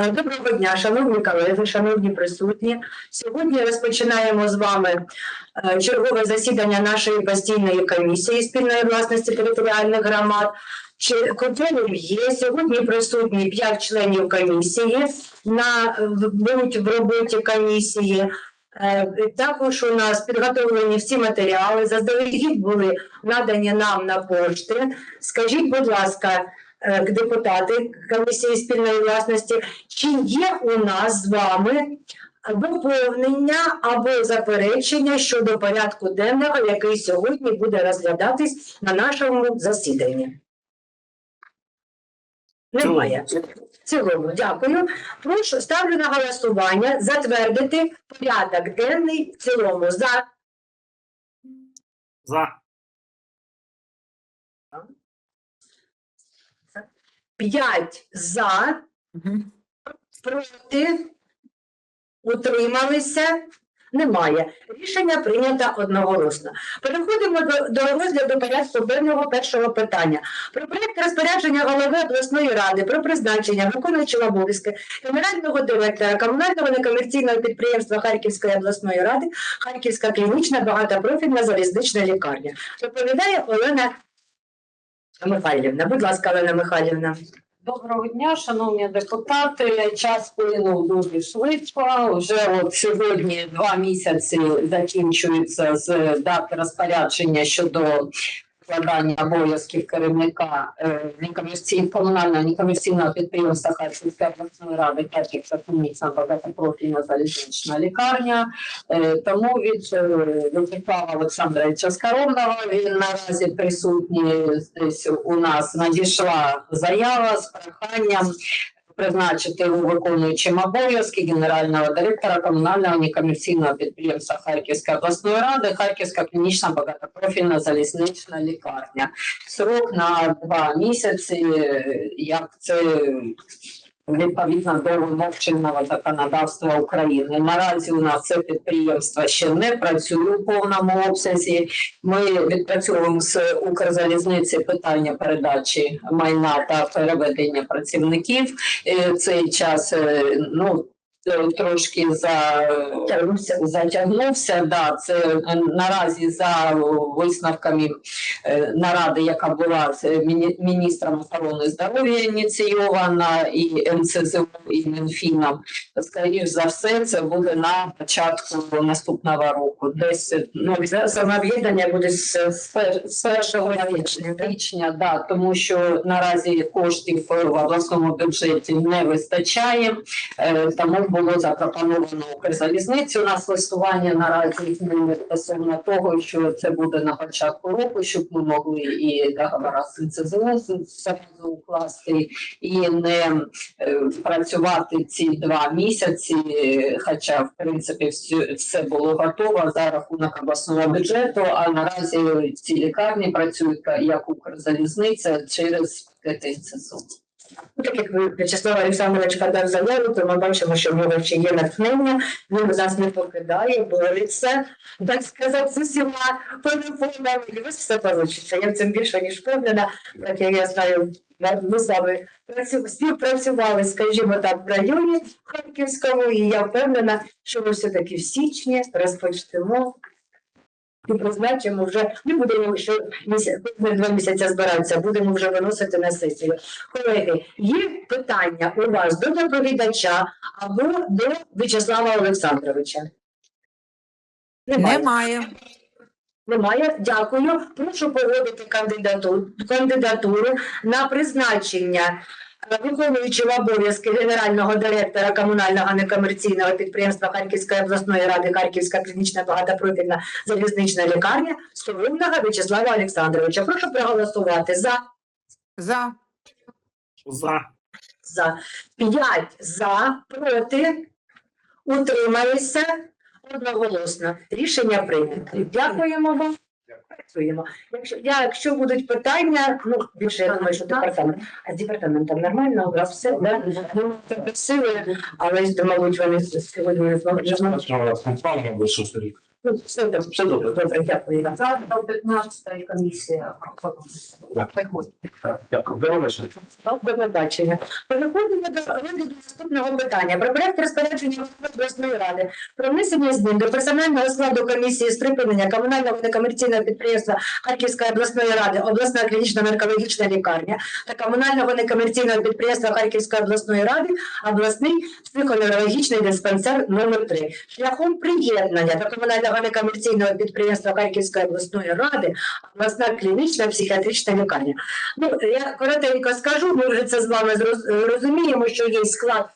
Е, Доброго дня, шановні колеги, шановні присутні. Сьогодні розпочинаємо з вами е, чергове засідання нашої постійної комісії спільної власності територіальних громад. Чи контроль є сьогодні присутні п'ять членів комісії на будуть в роботі комісії. Е, Також у нас підготовлені всі матеріали, заздалегідь були надані нам на пошти. Скажіть, будь ласка, депутати комісії спільної власності, чи є у нас з вами доповнення або заперечення щодо порядку денного, який сьогодні буде розглядатись на нашому засіданні? Немає. Цілому, дякую. Прошу, ставлю на голосування затвердити порядок денний в цілому за За. П'ять за, проти, утрималися. Немає. Рішення прийнято одноголосно. Переходимо до, до розгляду порядку денного першого питання. Про проект розпорядження голови обласної ради про призначення виконуючого обов'язки генерального директора комунального некомерційного підприємства Харківської обласної ради Харківська клінічна багатопрофільна залізнична лікарня. Доповідає Олена Михайлівна. Будь ласка, Олена Михайлівна. Доброго дня, шановні депутати. Час плинув дуже швидко. Вже от сьогодні два місяці закінчується з дати розпорядження щодо складання обов'язків керівника е, некомерційного комунального некомерційного підприємства Харківської обласної ради Харківська клінічна багатопрофільна залізнична лікарня. Е, Тому від е, Вячеслава Олександровича Скоромного він наразі присутній у нас надійшла заява з проханням призначити у виконуючим обов'язки генерального директора комунального некомерційного підприємства Харківської обласної ради, Харківська клінічна багатопрофільна залізнична лікарня. Срок на два місяці, як це відповідно до вимог чинного законодавства України. Наразі у нас це підприємство ще не працює у повному обсязі. Ми відпрацьовуємо з Укрзалізниці питання передачі майна та переведення працівників. Е, Цей час е, ну. Е, Трошки за Тягнувся. затягнувся. Да, це е, наразі за висновками е, наради, яка була з міністром охорони здоров'я ініційована і НСЗУ, і Мінфіном. Скоріш за все, це буде на початку наступного року. Десь ну, Це самовіддання буде з з пер- першого січня, да, тому що наразі коштів в обласному бюджеті не вистачає, тому було запропоновано Укрзалізниці. У нас листування наразі з ними стосовно того, що це буде на початку року, щоб ми могли і договора з зразу укласти і не е, працювати ці два місяці, хоча в принципі все було готово за рахунок обласного бюджету. А наразі ці лікарні працюють як Укрзалізниця через КТЦСУ. Ну, Так як ви В'ячеслав Олександрович подав заяву, то ми бачимо, що в нього ще є натхнення, він нас не покидає, бореться, так сказати, з усіма телефонами, і ось все вийде. Я в цьому більше ніж впевнена, так як я знаю, ми з вами працю- співпрацювали, скажімо так, в районі Харківському, і я впевнена, що ми все-таки в січні розпочнемо і призначимо вже, не будемо ще місяць, два місяці збиратися, будемо вже виносити на сесію. Колеги, є питання у вас до доповідача або до В'ячеслава Олександровича? Немає. Немає. Немає. Дякую. Прошу погодити кандидатуру, кандидатуру на призначення виконуючого обов'язки генерального директора комунального некомерційного підприємства Харківської обласної ради Харківська клінічна багатопрофільна залізнична лікарня Соломного В'ячеслава Олександровича. Прошу проголосувати за. За. За. За п'ять за, проти, утрималися одноголосно. Рішення прийнято. Дякуємо вам. Працюємо. Якщо, я, якщо будуть питання, ну більше я думаю, що департамент. А з департаментом нормально, у вас все, да? Ну, це без сили, але ж, мабуть, вони сьогодні не зможуть. Центральна висота рік. Ну, все добре, все добре, добре, дякую. вам. За до 15 комісія. Переходимо до розгляду наступного питання. Про проект розпорядження обласної ради про внесення змін до персонального складу комісії з припинення комунального некомерційного підприємства Харківської обласної ради, обласна клінічна наркологічна лікарня та комунального некомерційного підприємства Харківської обласної ради, обласний психоневрологічний диспансер номер 3 шляхом приєднання до комунального некомерційного підприємства Харківської обласної ради, обласна клінічна психіатрична лікарня. Ну, я коротенько скажу, ми вже це з вами розуміємо, що є склад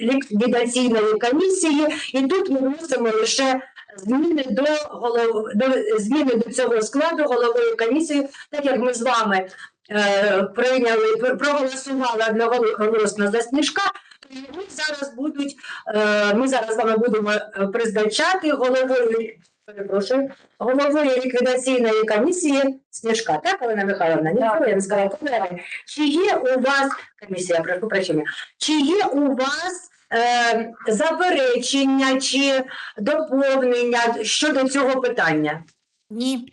ліквідаційної комісії, і тут ми вносимо лише зміни до голов... до зміни до цього складу головою комісії, так як ми з вами е, прийняли пр- проголосували одноголосно за сніжка. Його зараз будуть е, ми зараз з вами будемо е, призначати головою. Перепрошую, головою ліквідаційної комісії Сніжка, так, Олена Михайловна? Ні, я не сказала, колеги. Чи є у вас комісія, прошу прощення, чи є у вас е, заперечення чи доповнення щодо цього питання? Ні.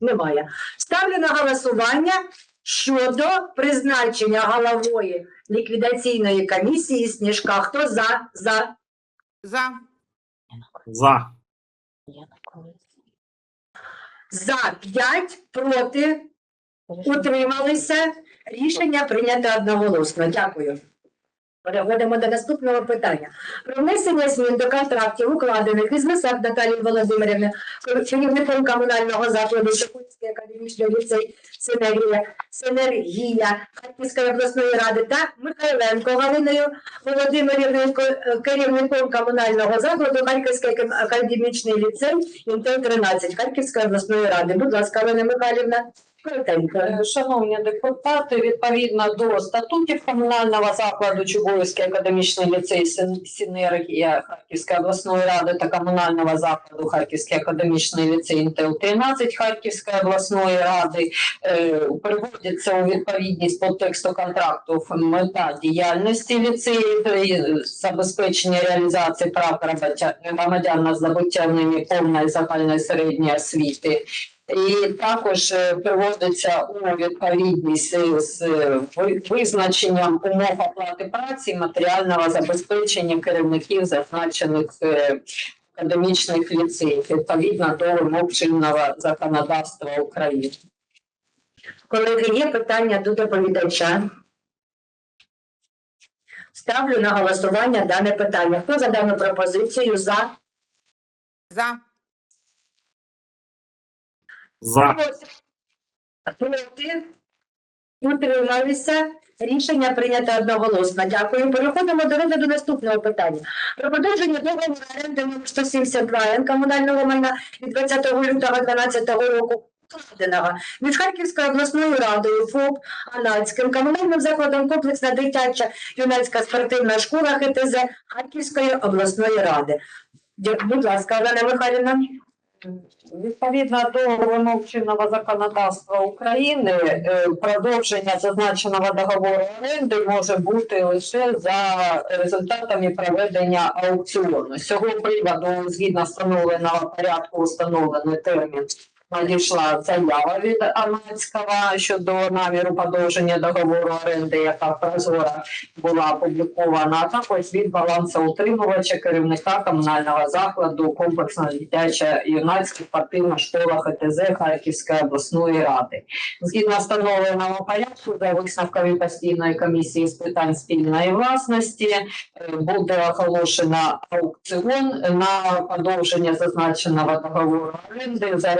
Немає. Ставлю на голосування щодо призначення головою ліквідаційної комісії Сніжка. Хто за? За? За. За. За 5, проти, утрималися. Рішення прийнято одноголосно. Дякую. Переходимо до наступного питання. Про внесення змін до контрактів, укладених із Лисак Наталії Володимирівни, керівником комунального закладу Шепульський академічний ліцей Синергія, Синергія Харківської обласної ради та Михайленко Галиною Володимирівною, керівником комунального закладу Харківський акад- академічний ліцей Інтел 13 Харківської обласної ради. Будь ласка, Олена Михайлівна, Шановні депутати, відповідно до статутів комунального закладу Чугуївський академічний ліцей «Син- Синергія Харківської обласної ради та комунального закладу Харківський академічний ліцей Інтел 13 Харківської обласної ради е, приводяться у відповідність по тексту контракту мета діяльності ліцеїв, е, забезпечення реалізації прав громадян на здобуття ними повної загальної середньої освіти. І також е, приводиться у відповідність е, з е, визначенням умов оплати праці матеріального забезпечення керівників зазначених академічних ліцеїв відповідно до вимог чинного законодавства України. Колеги, є питання до доповідача? Ставлю на голосування дане питання. Хто за дану пропозицію? За? За. За. Проти? Утрималися? Рішення прийнято одноголосно. Дякую. Переходимо до розгляду наступного питання. Про продовження договору оренди номер 172 Н комунального майна від 20 лютого 2012 року укладеного між Харківською обласною радою ФОП Анацьким комунальним закладом комплексна дитяча юнацька спортивна школа ХТЗ Харківської обласної ради. Будь ласка, Олена Михайлівна. Відповідно до вимог чинного законодавства України, е, продовження зазначеного договору оренди може бути лише за результатами проведення аукціону. З цього приводу, згідно встановленого порядку, установлений термін. Надійшла заява від Амацького щодо наміру подовження договору оренди, яка прозора була опублікована, а також від балансоутримувача керівника комунального закладу комплексна дитяча юнацька спортивна школа ХТЗ Харківської обласної ради. Згідно встановленого порядку, за висновками постійної комісії з питань спільної власності е, буде оголошено аукціон на подовження зазначеного договору оренди, за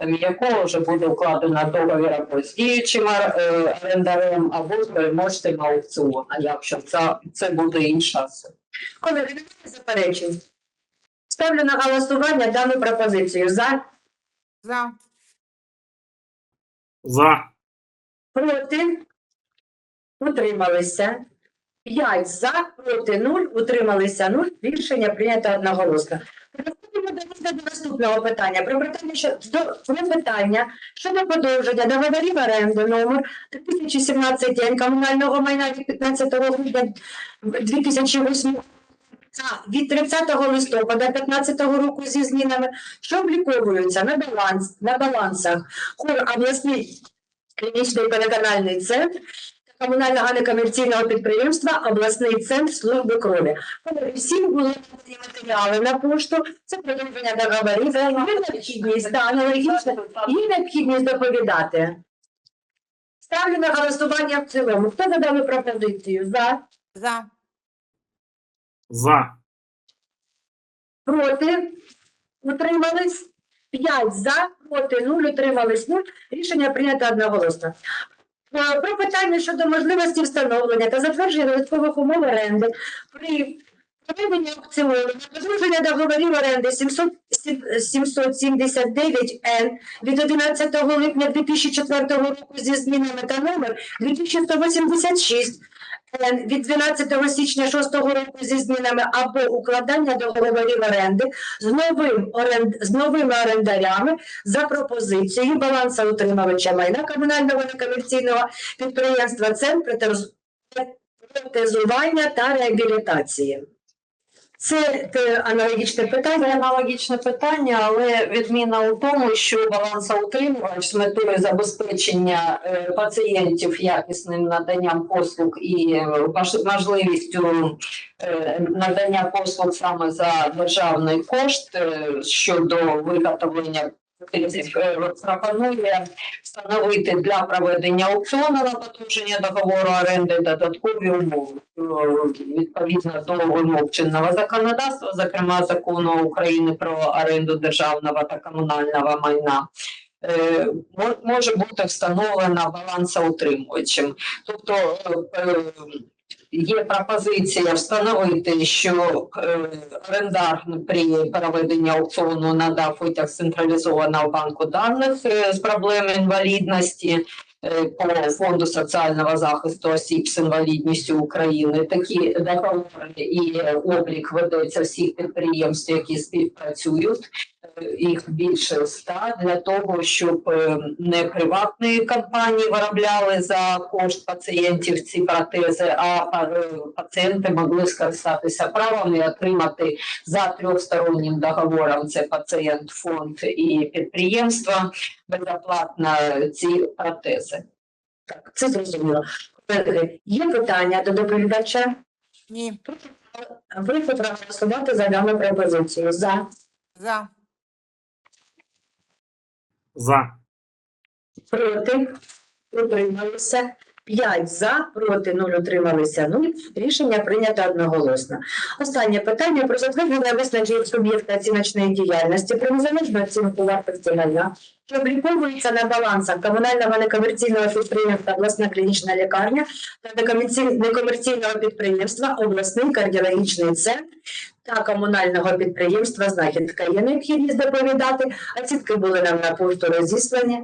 результатами якого вже буде укладено договір або з діючим е, орендарем, або переможцем аукціону, якщо це, це буде інша сума. Колеги, немає заперечень. Ставлю на голосування дану пропозицію. За, За. За. проти, утрималися. 5 за, проти 0, утрималися 0. Рішення прийнято одноголосно. Переходимо до наступного питання. Про питання, що, до, питання щодо подовження договорів оренди номер 2017 день комунального майна від 15 грудня 2008 та від 30 листопада 2015 року зі змінами, що обліковуються на баланс на балансах хор обласний клінічний переканальний центр комунального некомерційного підприємства обласний центр служби крові. Всім були ці матеріали на пошту. Це продовження договорів. Є необхідність та аналогічно є необхідність доповідати. Ставлю на голосування в цілому. Хто за дану пропозицію? За, За. За. проти, утримались? П'ять за, проти, нуль, утримались нуль. Рішення прийнято одноголосно. Е, Про питання щодо можливості встановлення та затвердження додаткових умов оренди. При проведенні на продовження договорів оренди 779 Н від 11 липня 2004 року зі змінами та номер 2186 Н від 12 січня 6 року зі змінами або укладання договорів оренди з новим оренд з новими орендарями за пропозицією балансоутримувача майна комунального некомерційного підприємства Центр протез- протезування та реабілітації. Це те аналогічне питання. аналогічне питання, але відміна у тому, що балансоутримувач з метою забезпечення е, пацієнтів якісним наданням послуг і е, можливістю е, надання послуг саме за державний кошт щодо виготовлення пропонує встановити для проведення аукціону на подовження договору оренди додаткові умови Е, відповідно до вимог чинного законодавства, зокрема закону України про оренду державного та комунального майна. е, Може бути встановлена балансоутримувачем. Тобто е, є пропозиція встановити, що е, орендар при проведенні аукціону надав витяг централізованого банку даних е, з проблем інвалідності по фонду соціального захисту осіб з інвалідністю України. Такі договори і облік ведеться всіх підприємств, які співпрацюють. Е, Їх більше ста для того, щоб е, не приватні компанії виробляли за кошт пацієнтів ці протези, а е, пацієнти могли скористатися правом і отримати за трьохстороннім договором. Це пацієнт, фонд і підприємство безоплатно ці протези. Так, це зрозуміло. Колеги, Є питання до доповідача? Ні. Ви проголосувати за дану пропозицію. За, За. За. проти, утрималися. 5 за, проти 0 утрималися 0. Рішення прийнято одноголосно. Останнє питання про затвердження визначення суб'єкта оціночної діяльності про незалежну оцінку вартості майна, що обліковується на балансах комунального некомерційного підприємства обласна клінічна лікарня та некомерційного підприємства обласний кардіологічний центр та комунального підприємства знахідка. Є необхідність доповідати. Оцінки були нам на пошту розіслані.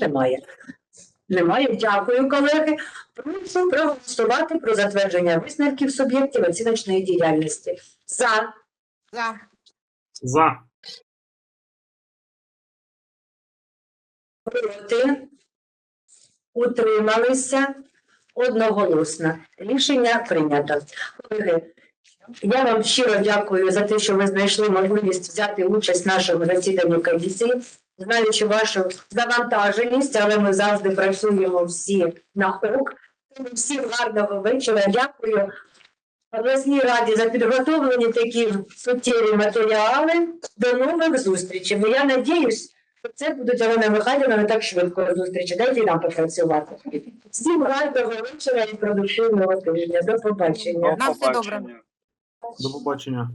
Немає. Немає. Дякую, колеги. Прошу проголосувати про затвердження висновків суб'єктів оціночної діяльності. За, за. За. проти, утрималися одноголосно. Рішення прийнято. Колеги, я вам щиро дякую за те, що ви знайшли можливість взяти участь в нашому засіданні комісії. Знаючи вашу завантаженість, але ми завжди працюємо всі на ок. Тому всім гарного вечора. Дякую обласній раді за підготовлені такі суттєві матеріали. До нових зустрічей. Бо я надіюсь, що це будуть Олена Михайлівна не так швидко зустрічі. Дайте і нам попрацювати. Всім гарного вечора і продуктивного тижня. До побачення. На все добре. До побачення.